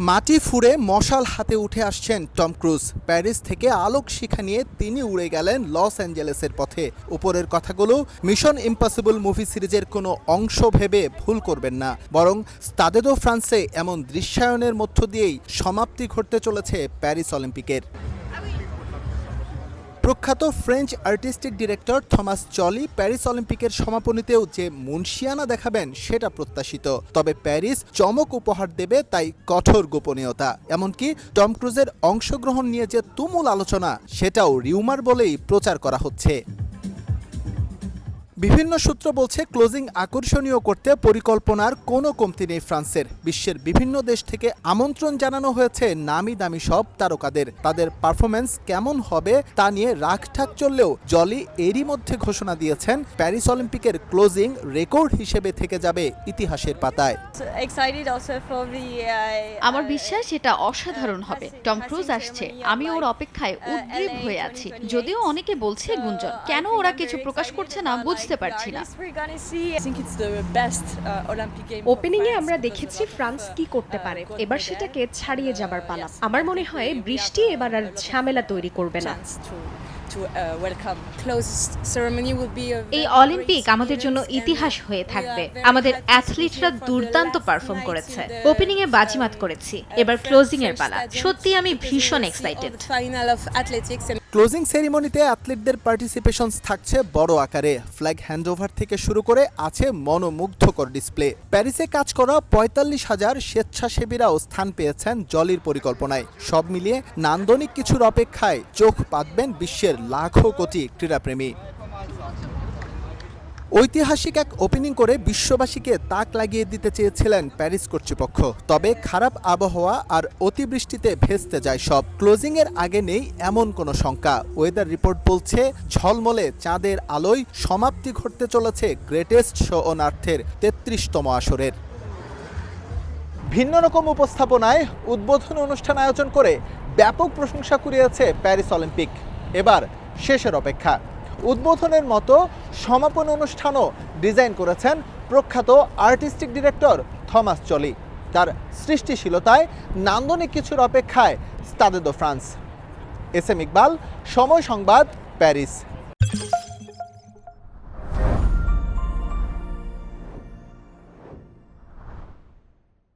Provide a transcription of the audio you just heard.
মাটি ফুঁড়ে মশাল হাতে উঠে আসছেন টম ক্রুজ। প্যারিস থেকে আলোক শিখা নিয়ে তিনি উড়ে গেলেন লস অ্যাঞ্জেলেসের পথে। উপরের কথাগুলো মিশন ইম্পসিবল মুভি সিরিজের কোনো অংশ ভেবে ভুল করবেন না। বরং স্তাদেদো ফ্রান্সে এমন দৃশ্যায়নের মধ্য দিয়েই সমাপ্তি ঘটতে চলেছে প্যারিস অলিম্পিকের। প্রখ্যাত French artistic director Thomas Jolly Paris অলিম্পিকের সমাপনীতেও যে মুন্সিয়ানা দেখাবেন সেটা প্রত্যাশিত। তবে প্যারিস চমক উপহার দেবে তাই কঠোর গোপনীয়তা। এমনকি টম ক্রুজের অংশগ্রহণ নিয়ে যে তুমুল আলোচনা, সেটাও রিউমার বলেই প্রচার করা হচ্ছে। বিভিন্ন সূত্র বলছে ক্লোজিং আকর্ষণীয় করতে পরিকল্পনার কোনো কমতি নেই ফ্রান্সের। বিশ্বের বিভিন্ন দেশ থেকে আমন্ত্রণ জানানো হয়েছে নামি দামি সব তারকাদের। তাদের পারফরমেন্স কেমন হবে তা নিয়ে রাগঠাক চললেও জলি এরই মধ্যে ঘোষণা দিয়েছেন প্যারিস অলিম্পিকের ক্লোজিং রেকর্ড হিসেবে থেকে যাবে ইতিহাসের পাতায়। Uh, আমার বিশ্বাস এটা অসাধারণ হবে। টম ক্রুজ আসছে। আমি ওর অপেক্ষায় উদ্গ্রীব হয়ে আছি। যদিও অনেকে বলছে গুঞ্জন কেন ওরা কিছু প্রকাশ করছে না? বুঝতে পারছি না। ওপেনিং এ আমরা দেখেছি ফ্রান্স কি করতে পারে। এবার সেটাকে ছাড়িয়ে যাবার পালা। আমার মনে হয় বৃষ্টি এবার আর ঝামেলা তৈরি করবে না। এই অলিম্পিক আমাদের জন্য ইতিহাস হয়ে থাকবে। আমাদের অ্যাথলিটরা দুর্দান্ত পারফর্ম করেছে। ওপেনিং এ বাজিমাত করেছি। এবার ক্লোজিং এর পালা। সত্যি আমি ভীষণ এক্সাইটেড ক্লোজিং সেরিমনিতে অ্যাথলিটদের পার্টিসিপেশন থাকছে বড় আকারে। ফ্ল্যাগ হ্যান্ডওভার থেকে শুরু করে আছে মনোমুগ্ধকর ডিসপ্লে। প্যারিসে কাজ করা পঁয়তাল্লিশ হাজার স্বেচ্ছাসেবীরাও স্থান পেয়েছেন জলির পরিকল্পনায়। সব মিলিয়ে নান্দনিক কিছুর অপেক্ষায় চোখ পাতবেন বিশ্বের লাখো কোটি ক্রীড়াপ্রেমী। ঐতিহাসিক এক ওপেনিং করে বিশ্ববাসীকে তাক লাগিয়ে দিতে চেয়েছিলেন প্যারিস কর্তৃপক্ষ। তবে খারাপ আবহাওয়া আর অতিবৃষ্টিতে ভেস্তে যায় সব। ক্লোজিং এর আগে নেই এমন কোনো শঙ্কা। ওয়েদার রিপোর্ট বলছে, ঝলমলে চাঁদের আলোয় সমাপ্তি ঘটতে চলেছে গ্রেটেস্ট শো অন তেত্রিশতম আসরের। ভিন্ন রকম উপস্থাপনায় উদ্বোধনী অনুষ্ঠান আয়োজন করে ব্যাপক প্রশংসা কুড়িয়েছে প্যারিস অলিম্পিক। এবার শেষের অপেক্ষা। উদ্বোধনের মতো সমাপন অনুষ্ঠানও ডিজাইন করেছেন প্রখ্যাত আর্টিস্টিক ডিরেক্টর থমাস চলি। তার সৃষ্টিশীলতায় নান্দনিক কিছুর অপেক্ষায় stade de France. S M Iqbal, সময় সংবাদ, প্যারিস।